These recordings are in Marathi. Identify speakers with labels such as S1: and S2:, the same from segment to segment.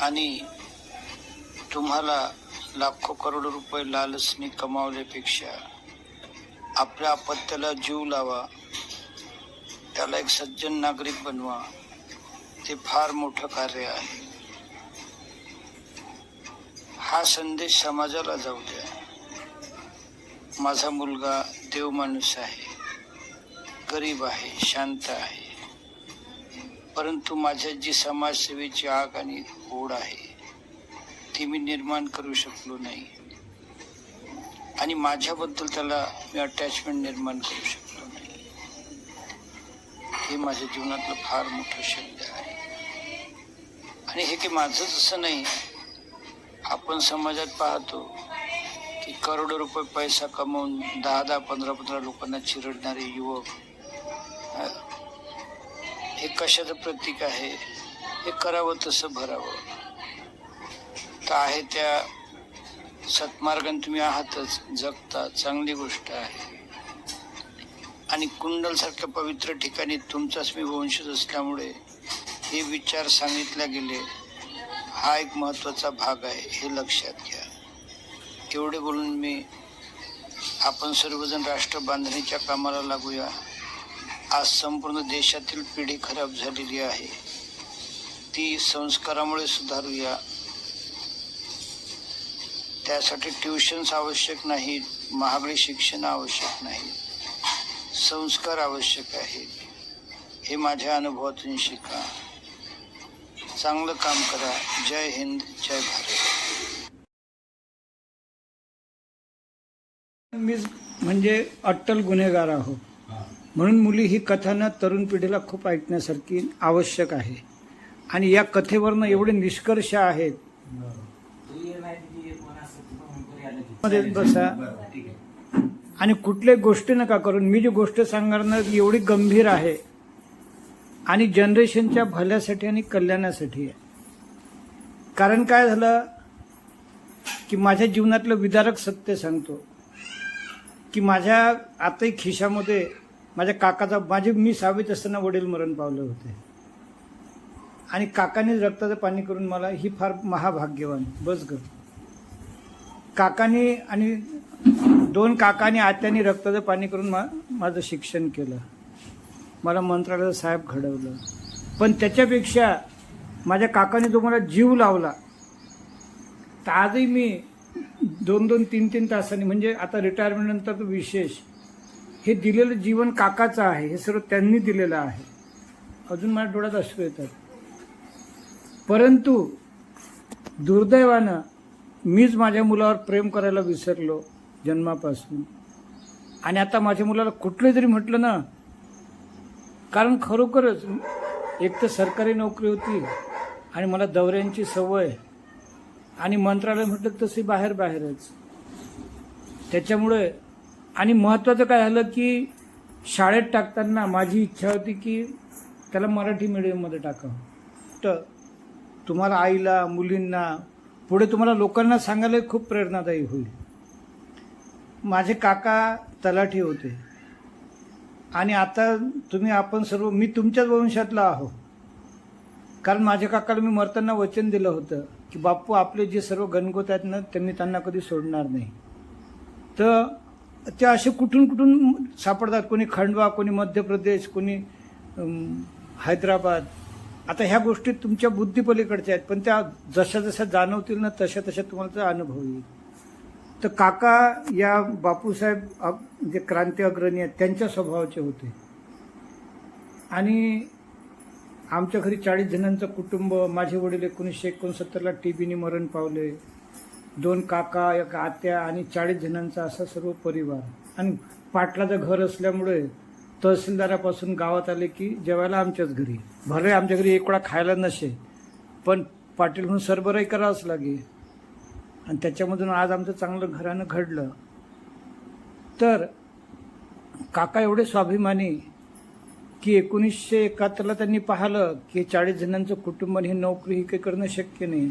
S1: आणि तुम्हाला लाखो करोडो रुपये लालसने कमावल्यापेक्षा आपल्या अपत्याला जीव लावा. त्याला एक सज्जन नागरिक बनवा. ते फार मोठं कार्य आहे. हा संदेश समाजाला जाऊ द्या. माझा मुलगा देव माणूस आहे. गरीब आहे शांत आहे. परंतु माझ्यात जी समाजसेवेची आग आणि ओढ आहे ती मी निर्माण करू शकलो नाही. आणि माझ्याबद्दल त्याला मी अटॅचमेंट निर्माण करू शकलो नाही. हे माझ्या जीवनातलं फार मोठं शब्द आहे. आणि हे की माझंच असं नाही. आपण समाजात पाहतो की करोडो रुपये पैसा कमवून दहा दहा पंधरा पंधरा लोकांना चिरडणारे युवक हे कशाचं प्रतीक आहे? हे करावं तसं भरावं. तर आहे त्या सत्मार्गाने तुम्ही आहातच जगता चांगली गोष्ट आहे. आणि कुंडलसारख्या पवित्र ठिकाणी तुमचाच मी वंशज असल्यामुळे हे विचार सांगितले गेले हा एक महत्त्वाचा भाग आहे हे लक्षात घ्या. एवढे बोलून मी आपण सर्वजण राष्ट्र बांधणीच्या कामाला लागूया. आज संपूर्ण देशातील पिढी खराब झालेली आहे. ती संस्कारामुळे सुधारूया त्यासाठी ट्युशन्स आवश्यक नाहीत महागडे शिक्षण आवश्यक नाही. संस्कार आवश्यक आहेत. हे माझ्या अनुभवातून शिका. चांगलं काम करा. जय हिंद जय भारत.
S2: मी म्हणजे अट्टल गुन्हेगार आहो. म्हणून मुली ही कथानं तरुण पिढीला खूप ऐकण्यासारखी आवश्यक आहे. आणि या कथेवरनं एवढे निष्कर्ष आहेत. मध्ये बसा. आणि कुठल्याही गोष्टी नका करून मी जी गोष्ट सांगणार ना एवढी गंभीर आहे. आणि जनरेशनच्या भल्यासाठी आणि कल्याणासाठी आहे. कारण काय झालं की माझ्या जीवनातलं विदारक सत्य सांगतो. की माझ्या आताही खिशामध्ये माझ्या काकाचा माझे मी सहावीत असताना वडील मरण पावले होते. आणि काकाने रक्ताचं पाणी करून मला ही फार महाभाग्यवान. बस ग. काकाने आणि दोन काकाने आत्याने रक्ताचं पाणी करून मा माझं शिक्षण केलं. मला मंत्रालयाचं साहेब घडवलं. पण त्याच्यापेक्षा माझ्या काकाने जो मला जीव लावला तर आजही मी दोन दोन तीन तीन तासांनी म्हणजे आता रिटायरमेंटनंतर तो विशेष हे दिलेलं जीवन काकाचं आहे हे सर्व त्यांनी दिलेलं आहे. अजून माझ्या डोळ्यात अश्रू येतात. परंतु दुर्दैवानं मीच माझ्या मुलावर प्रेम करायला विसरलो जन्मापासून. आणि आता माझ्या मुलाला कुठलं जरी म्हटलं ना कारण खरोखरच एक तर सरकारी नोकरी होती आणि मला दौऱ्यांची सवय आणि मंत्रालय म्हटलं तसे बाहेर बाहेरच. त्याच्यामुळे आणि महत्त्वाचं काय झालं की शाळेत टाकताना माझी इच्छा होती की त्याला मराठी मिडियममध्ये टाकावं. तर तुम्हाला आईला मुलींना पुढे तुम्हाला लोकांना सांगायला खूप प्रेरणादायी होईल. माझे काका तलाठी होते. आणि आता तुम्ही आपण सर्व मी तुमच्याच वंशातला आहो कारण माझ्या काकाला मी मरताना वचन दिलं होतं की बाप्पू आपले जे सर्व गणगोत आहेत ना त्यांनी त्यांना कधी सोडणार नाही. तर ते असे कुठून कुठून सापडतात? कोणी खंडवा कोणी मध्य प्रदेश कोणी हैदराबाद. आता ह्या गोष्टी तुमच्या बुद्धीपलीकडच्या आहेत पण त्या जशा जशा जाणवतील ना तशा तशा तुम्हाला त्याचा अनुभव येईल. तर काका या बापूसाहेब जे क्रांती अग्रणी आहेत त्यांच्या स्वभावाचे होते. आणि आमच्या घरी चाळीस जणांचं कुटुंब माझे वडील एकोणीसशे एकोणसत्तरला टी बीने मरण पावले. दोन काका एक आत्या आणि चाळीस जणांचा असा सर्व परिवार. आणि पाटलाचं घर असल्यामुळे तहसीलदारापासून गावात आले की जेवायला आमच्याच घरी. भले आमच्या घरी एक खायला नसे पण पाटील म्हणून सरबराही करावंच लागे. आणि त्याच्यामधून आज आमचं चांगलं घरानं घडलं. तर काका एवढे स्वाभिमानी की एकोणीसशे एकाहत्तरला त्यांनी पाहिलं की चाळीस जणांचं कुटुंब आणि ही नोकरी ही काही करणं शक्य नाही.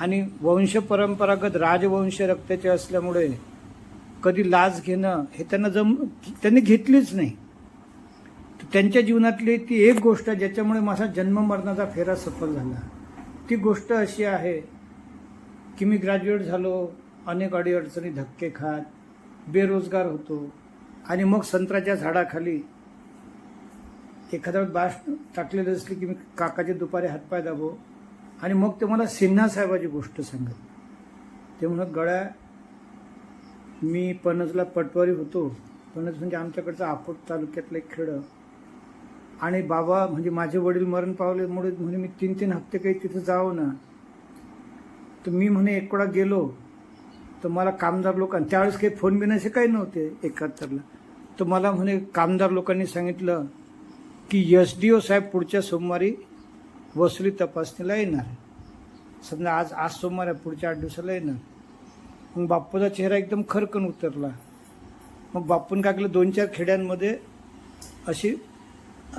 S2: आणि वंश परंपरागत राजवंश रक्ताचे असल्यामुळे कधी लाज घेणं हे त्यांना जम त्यांनी घेतलीच नाही. तर त्यांच्या जीवनातली ती एक गोष्ट आहे ज्याच्यामुळे माझा जन्म मरणाचा फेरा सफल झाला. ती गोष्ट अशी आहे की मी ग्रॅज्युएट झालो अनेक अडीअडचणी धक्के खात बेरोजगार होतो आणि मग संत्र्याच्या झाडाखाली एखाद्या वेळेस बाश टाकलेली असली की मी काकाचे दुपारी हातपाय दाबो आणि मग ते मला सिन्हा साहेबाची गोष्ट सांगत. ते म्हणत गळ्या मी पणजला पटवारी होतो. पणज म्हणजे आमच्याकडचं आपोट तालुक्यातलं एक खेडं. आणि बाबा म्हणजे माझे वडील मरण पावल्यामुळे म्हणे मी तीन तीन हप्ते काही तिथं जावं ना तर मी म्हणे एकवडा गेलो तर मला कामदार लोकांनी त्यावेळेस काही फोन बिन असे काही नव्हते एकाहत्तरला. तर मला म्हणे कामदार लोकांनी सांगितलं की एस डी ओ साहेब पुढच्या सोमवारी वसुली तपासणीला येणार. समजा आज आज सोमवार आहे पुढच्या आठ दिवसाला येणार. मग बाप्पूचा चेहरा एकदम खरकन उतरला. मग बाप्पून काय केलं? दोन चार खेड्यांमध्ये अशी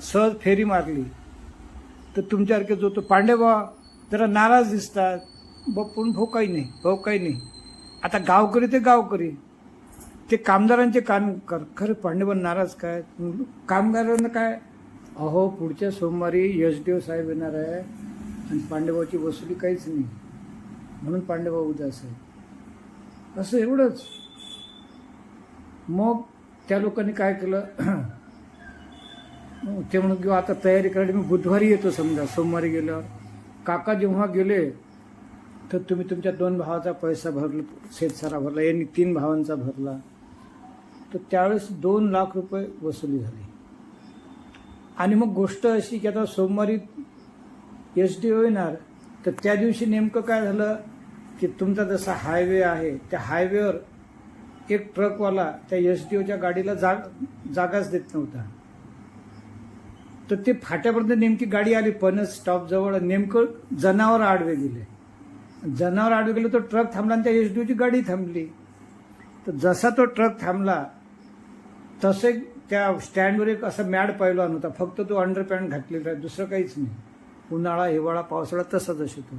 S2: सहज फेरी मारली. तर तुमच्यासारखे जो तो पांडेबा जरा नाराज दिसतात. बाप्पून भाऊ काही नाही भाऊ काही नाही. आता गावकरी ते गावकरी. ते कामदारांचे काम कर. खरं पांडेबा नाराज काय? कामगारांना काय अहो पुढच्या सोमवारी यश देव साहेब येणार आहे आणि पांडेबाची वसुली काहीच नाही. म्हणून पांडेबा उदास आहे असं एवढंच. मग त्या लोकांनी काय केलं? ते म्हणून किंवा आता तयारी करायला मी बुधवारी येतो समजा सोमवारी गेल्यावर. काका जेव्हा गेले तर तुम्ही तुमच्या दोन भावाचा पैसा भरला शेतसारा भरला यांनी तीन भावांचा भरला. तर त्यावेळेस दोन लाख रुपये वसुली झाली. आणि मग गोष्ट अशी की आता सोमवारी एस डी येणार तर त्या दिवशी नेमकं काय झालं की तुमचा जसा हायवे आहे त्या हायवेवर एक ट्रकवाला त्या एस डी ओच्या गाडीला जाग जागाच देत नव्हता. तर ते फाट्यापर्यंत नेमकी गाडी आली पणस स्टॉपजवळ नेमकं जनावर आडवे गेले. जनावर आडवे गेले तो ट्रक थांबला आणि त्या एस डी ओची गाडी थांबली. तर जसा तो ट्रक थांबला तसे त्या स्टँडवर एक असा मॅड पैलवान होता फक्त तो अंडरपॅन्ट घातलेला आहे. दुसरं काहीच नाही. उन्हाळा हिवाळा पावसाळा तसाच असतो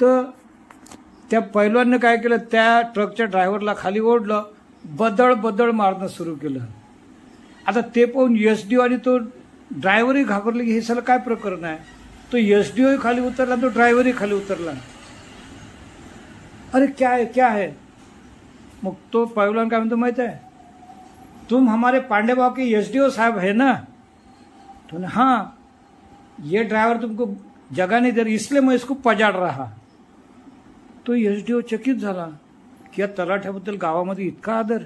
S2: तर त्या पैलवाननं काय केलं त्या ट्रकच्या ड्रायव्हरला खाली ओढलं बदळ बदळ मारणं सुरू केलं. आता ते पाहून एस डी आणि तो ड्रायव्हरही घाबरले की हे सगळं काय प्रकरण आहे? तो एस डी ओही खाली उतरला तो ड्रायव्हरही खाली उतरला. अरे क्या आहे क्या आहे? मग तो पैलवान काय म्हणतो माहीत आहे? तुम हमारे पांडे बाबू के एस डी ओ साहब है ना? तो हाँ ये ड्राइवर तुमको जगह नहीं दे रही इसलिए मैं इसको पजाड रहा। तो एस डी ओ चकित झाला की या तलाठ्याबद्दल गावामध्ये इतका आदर?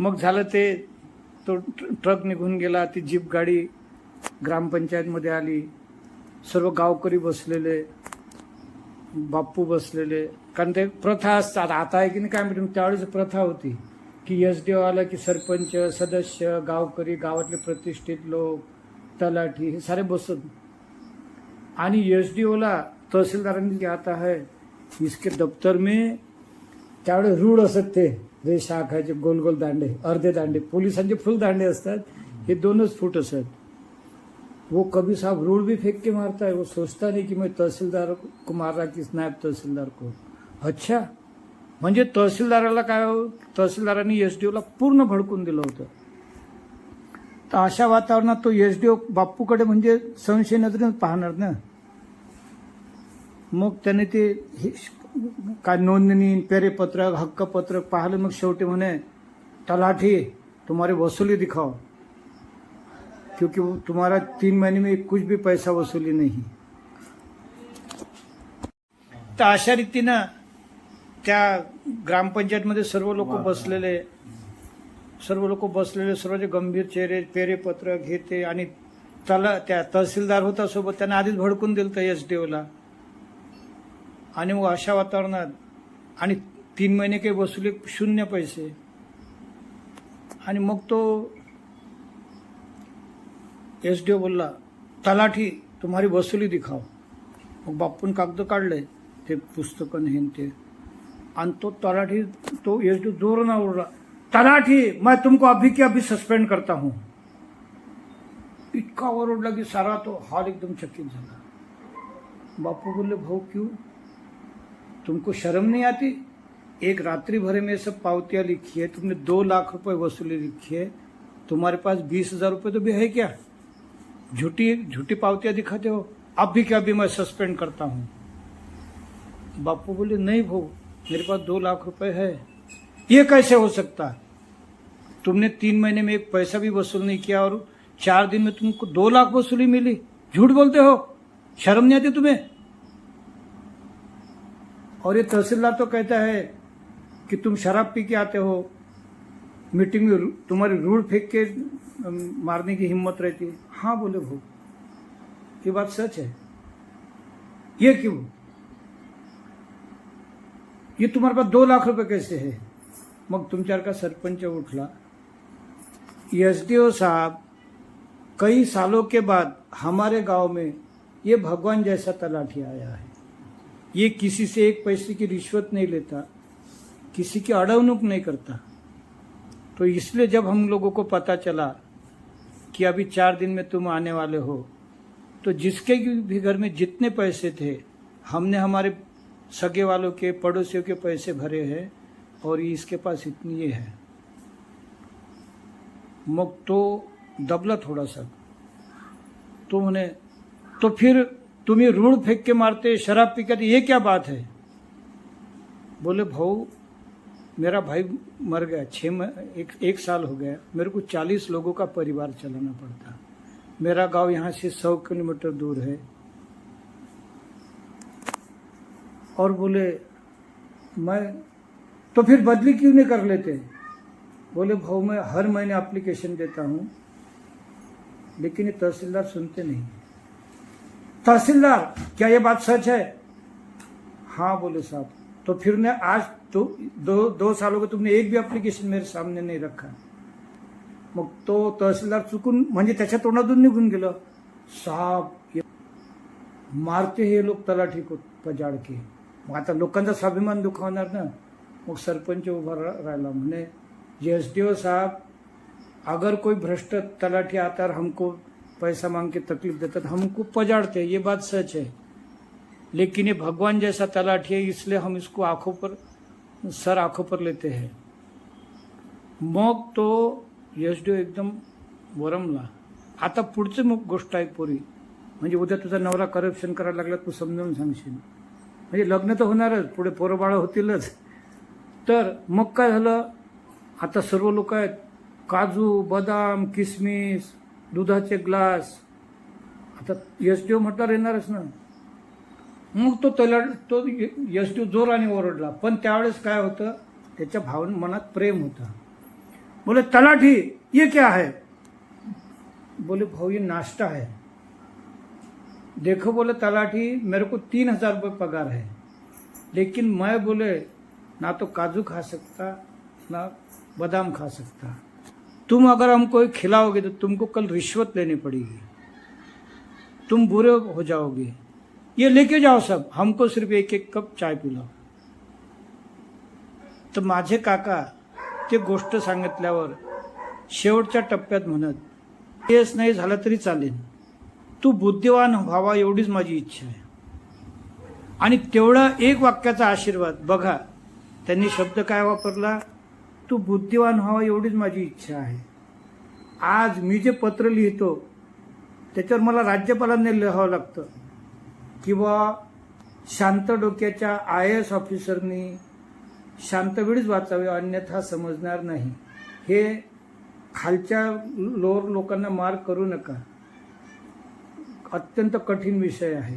S2: मग झालं ते तो ट्रक निघून गेला ती जीप गाडी ग्रामपंचायतमध्ये आली. सर्व गावकरी बसलेले बाप्पू बसलेले. कारण ते प्रथा असतात आता आहे की नाही काय माहिती त्यावेळेस प्रथा होती. की एस डी ओ आला की सरपंच सदस्य गावकरी गावातले प्रतिष्ठित लोक तलाठी हे सारे बसत आणि एस डी ओला तहसीलदारांनी की आता है इसके दफ्तर में त्यावेळेस रूढ असत ते जे शाखाचे गोल गोल दांडे अर्धे दांडे पोलिसांचे फुल दांडे असतात. हे दोनच फूट असत. वो कभी साहब रूढ भी फेंक के मारता है वो सोचता नहीं कि मैं तहसीलदार को मार रहा कि नायब तहसीलदार को. अच्छा म्हणजे तहसीलदाराला काय हो, तहसीलदारांनी एस डी ओला पूर्ण भडकून दिलं होतं. तर अशा वातावरणात तो एस डी ओ बाप्पूकडे म्हणजे संशय नजरेनं पाहणार ना. मग त्याने ते हे काय नोंदणी पेरेपत्रक हक्कपत्रक पाहिलं मग शेवटी म्हणे तलाठी तुम्हारी वसुली दिखाओ. क्योंकि तुम्हारा तीन महीने में कुछ भी पैसा वसुली नहीं। तर अशा रीतीनं त्या ग्रामपंचायतमध्ये सर्व लोक बसलेले सर्व लोक बसलेले सर्व जे गंभीर चेहरे पेरेपत्रक हे ते आणि तला त्या तहसीलदार होता सोबत त्यांना आधीच भडकून दिलं तर एस डी ओला आणि मग अशा वातावरणात आणि तीन महिने काही वसुली शून्य पैसे. आणि मग तो एस डी ओ बोलला तलाठी तुम्हारी वसुली दिखाओ. मग बापून कागद काढले ते पुस्तकं हे ते आणि तो तलाठी तो ये डी ज़ोर ना उड़ रहा। तलाठी, मैं तुमको अभी के अभी सस्पेंड करता हूँ। इतका ओरडला लगी, सारा तो हाल एकदम चकित झाला बापू बोले भाऊ क्यों? तुमको शर्म नहीं आती? एक रात्रि भर में सब पावतियाँ लिखी है, तुमने दो लाख रुपए वसूली लिखी है। तुम्हारे पास बीस हज़ार रुपये तो भी है क्या? झूठी झूठी पावतियाँ दिखाते हो। अभी क्या अभी मैं सस्पेंड करता हूँ। बापू बोले, नहीं भाऊ मेरे पास दो लाख रुपए है। ये कैसे हो सकता है? तुमने तीन महीने में एक पैसा भी वसूल नहीं किया और चार दिन में तुमको दो लाख वसूली मिली। झूठ बोलते हो? शर्म नहीं आती तुम्हें? और ये तहसीलदार तो कहता है कि तुम शराब पी के आते हो। मीटिंग में तुम्हारी रूढ़ फेंक के मारने की हिम्मत रहती है। हाँ बोले भाऊ ये बात सच है। ये क्यों? ये तुम्हारे पास दो लाख रुपए कैसे है? मग तुमच्यासारखा सरपंच उठला। एस डी ओ साहब, कई सालों के बाद हमारे गाँव में ये भगवान जैसा तलाठी आया है। ये किसी से एक पैसे की रिश्वत नहीं लेता, किसी की अड़वनुक नहीं करता। तो इसलिए जब हम लोगों को पता चला कि अभी चार दिन में तुम आने वाले हो तो जिसके भी घर में जितने पैसे थे, हमने हमारे सगे वालों के पड़ोसियों के पैसे भरे हैं और इसके पास इतनी ये है। मग तो दबला थोड़ा सा। तो उन्हें तो फिर तुम्हें रूढ़ फेंक के मारते शराब पी के ये क्या बात है? बोले भाऊ मेरा भाई मर गया छः एक, एक साल हो गया मेरे को चालीस लोगों का परिवार चलाना पड़ता। मेरा गाँव यहाँ से सौ किलोमीटर दूर है। और बोले मैं तो फिर बदली क्यों नहीं कर लेते? बोले भाऊ मैं हर महीने एप्लीकेशन देता हूँ लेकिन ये तहसीलदार सुनते नहीं तहसीलदार क्या ये बात सच है? हाँ बोले साहब। तो फिर ने आज तो दो दो सालों के तुमने एक भी एप्लीकेशन मेरे सामने नाही रखा। मग तो तहसीलदार चुकून म्हणजे त्याच्या तोंडातून निघून गेलं. साहब मारते हे लोक तलाठी को पजाड के। मग आता लोकांचा स्वाभिमान दुखावणार ना. मग सरपंच उभा रा- राहिला म्हणे एस डी ओ साहब अगर कोई भ्रष्ट तलाठी आता और हमको पैसा मांग के तकलीफ देता तो हमको पजाड़ते ये बात सच है. लेकिन ये भगवान जैसा तलाठी है इसलिए हम इसको आंखों पर सर आंखों पर लेते हैं. मग तो यशदेव एकदम वरमला. आता पुढची मग गोष्ट आहे पोरी. म्हणजे उद्या तुझा नवरा करप्शन करायला लागला तू समजावून सांगशील. म्हणजे लग्न तर होणारच पुढे पोरबाळं होतीलच. तर मग काय झालं? आता सर्व लोक आहेत. काजू बदाम किसमिस दुधाचे ग्लास. आता यशदेव म्हटल्यावर येणारच ना. मग तो तलाड तो यशदेव जोराने ओरडला. पण त्यावेळेस काय होतं? त्याच्या भावन मनात प्रेम होतं. बोले तलाठी ये क्या है? बोले भाऊ ये नाश्ता है. देखो बोले तलाठी मेरे को तीन हजार रुपये पगार है। लेकिन मैं बोले ना तो काजू खा सकता ना बादाम खा सकता। तुम अगर हमको खिलाओगे तो तुमको कल रिश्वत लेनी पड़ेगी। तुम बुरे हो जाओगे। ये लेके जाओ सब। हमको सिर्फ एक एक कप चाय पिलाओ। तर माझे काका ते गोष्ट सांगितल्यावर शेवटच्या टप्प्यात म्हणत केस नाही झालं तरी चालेल. तू बुद्धिवान व्हावा एवढीच माझी इच्छा आहे. आणि तेवढा एक वाक्याचा आशीर्वाद बघा त्यांनी शब्द काय वापरला? तू बुद्धिवान व्हावा एवढीच माझी इच्छा आहे. आज मी जे पत्र लिहितो त्याच्यावर मला राज्यपालांनी लिहावं लागतं. किंवा शांत डोक्याच्या आय एस ऑफिसरनी शांत वेळीच वाचावे अन्यथा समजणार नाही. हे खालच्या लोअर लोकांना मार्क करू नका. अत्यंत कठीण विषय आहे.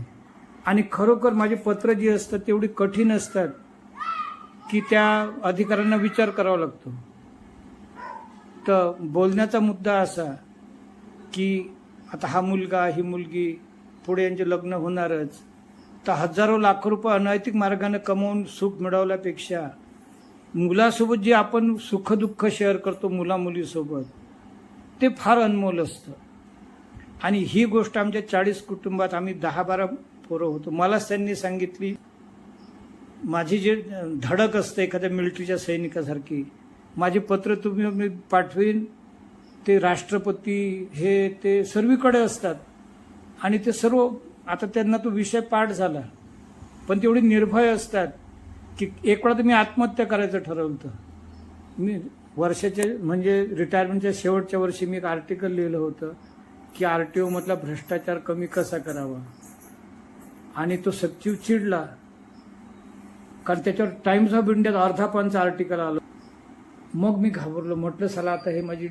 S2: आणि खरोखर माझी पत्र जी असतात तेवढी कठीण असतात की त्या अधिकाऱ्यांना विचार करावा लागतो. तर बोलण्याचा मुद्दा असा की आता हा मुलगा ही मुलगी पुढे यांचे लग्न होणारच तर हजारो लाखो रुपये अनैतिक मार्गाने कमवून सुख मिळवल्यापेक्षा मुलासोबत जे आपण सुखदुःख शेअर करतो मुलामुलीसोबत ते फार अनमोल असतं. आणि ही गोष्ट आमच्या चाळीस कुटुंबात आम्ही दहा बारा पोरं होतो. मलाच त्यांनी सांगितली माझी जे धडक असते एखाद्या मिलिटरीच्या सैनिकासारखी माझे पत्र तुम्ही मी पाठवीन. ते राष्ट्रपती हे ते सर्वीकडे असतात. आणि ते सर्व आता त्यांना तो विषय पाठ झाला. पण तेवढी निर्भय असतात की एक वेळा तर मी आत्महत्या करायचं ठरवलं होतं. मी वर्षाच्या म्हणजे रिटायरमेंटच्या शेवटच्या वर्षी मी एक आर्टिकल लिहिलं होतं. की आर टी ओमधला भ्रष्टाचार कमी कसा करावा? आणि तो सचिव चिडला कारण त्याच्यावर टाइम्स ऑफ इंडियात अर्धा पानचं आर्टिकल आलं. मग मी घाबरलो. म्हटलं चला आता हे माझी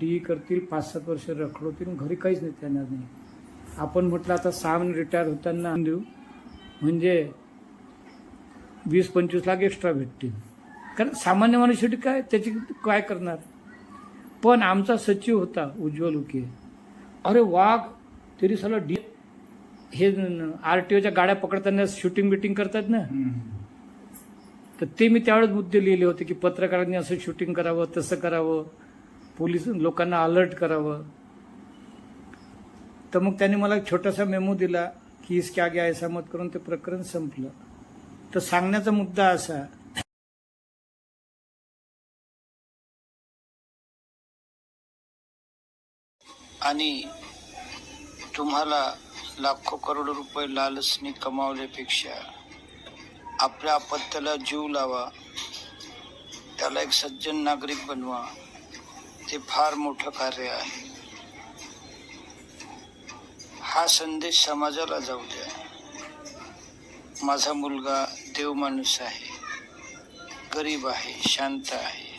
S2: डी करतील पाच सात वर्ष रखडवतील घरी काहीच नाही त्यांना नाही. आपण म्हटलं आता सामान रिटायर होताना देऊ. म्हणजे वीस पंचवीस लाख एक्स्ट्रा भेटतील. कारण सामान्य माणूस काय त्याची काय करणार? पण आमचा सचिव होता उज्ज्वल उके. अरे वाघ तरी साला डी हे आर टी ओच्या गाड्या पकडताना शूटिंग बिटिंग करतात ना? तर ते मी त्यावेळेस मुद्दे लिहिले होते की पत्रकारांनी असं शूटिंग करावं तसं करावं पोलीस लोकांना अलर्ट करावं. तर मग त्याने मला एक छोटासा मेमो दिला की इसके आगे ऐसा मत करून ते प्रकरण संपलं. तर सांगण्याचा मुद्दा असा
S1: आणि तुम्हाला लाखो करोडो रुपये लालसने कमावल्यापेक्षा आपल्या अपत्याला जीव लावा. त्याला एक सज्जन नागरिक बनवा. ते फार मोठं कार्य आहे. हा संदेश समाजाला जाऊ द्या. माझा मुलगा देव माणूस आहे. गरीब आहे शांत आहे.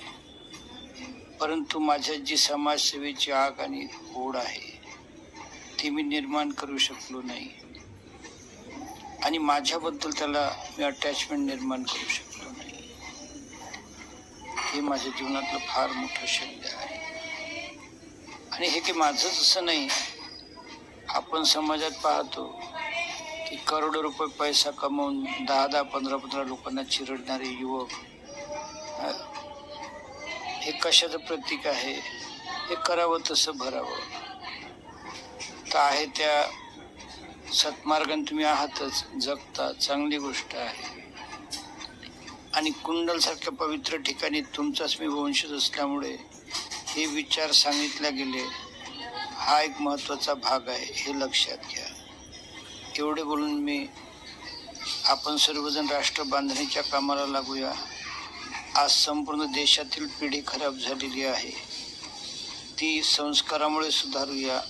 S1: परंतु माझ्यात जी समाजसेवेची आग आणि ओढ आहे ती मी निर्माण करू शकलो नाही. आणि माझ्याबद्दल त्याला मी अटॅचमेंट निर्माण करू शकलो नाही. हे माझ्या जीवनातलं फार मोठं शल्य आहे. आणि हे की माझंच असं नाही. आपण समाजात पाहतो की करोडो रुपये पैसा कमवून दहा दहा पंधरा पंधरा लोकांना चिरडणारे युवक हे कशाचं प्रतीक आहे? हे करावं तसं भरावं. तर आहे त्या सत्मार्गाने तुम्ही आहातच जगता चांगली गोष्ट आहे. आणि कुंडलसारख्या पवित्र ठिकाणी तुमचाच मी वंशज असल्यामुळे हे विचार सांगितले गेले. हा एक महत्त्वाचा भाग आहे हे लक्षात घ्या. एवढे बोलून मी आपण सर्वजण राष्ट्र बांधणीच्या कामाला लागूया. आज संपूर्ण देशातील पिढी खराब झालेली आहे. ती संस्कारामुळे सुधारूया.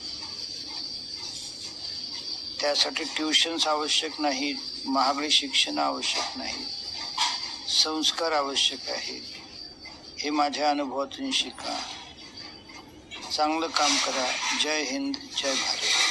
S1: त्यासाठी ट्युशन्स आवश्यक नाहीत महागडे शिक्षण आवश्यक नाही संस्कार आवश्यक आहेत. हे माझ्या अनुभवातून शिका. चांगलं काम करा. जय हिंद जय भारत.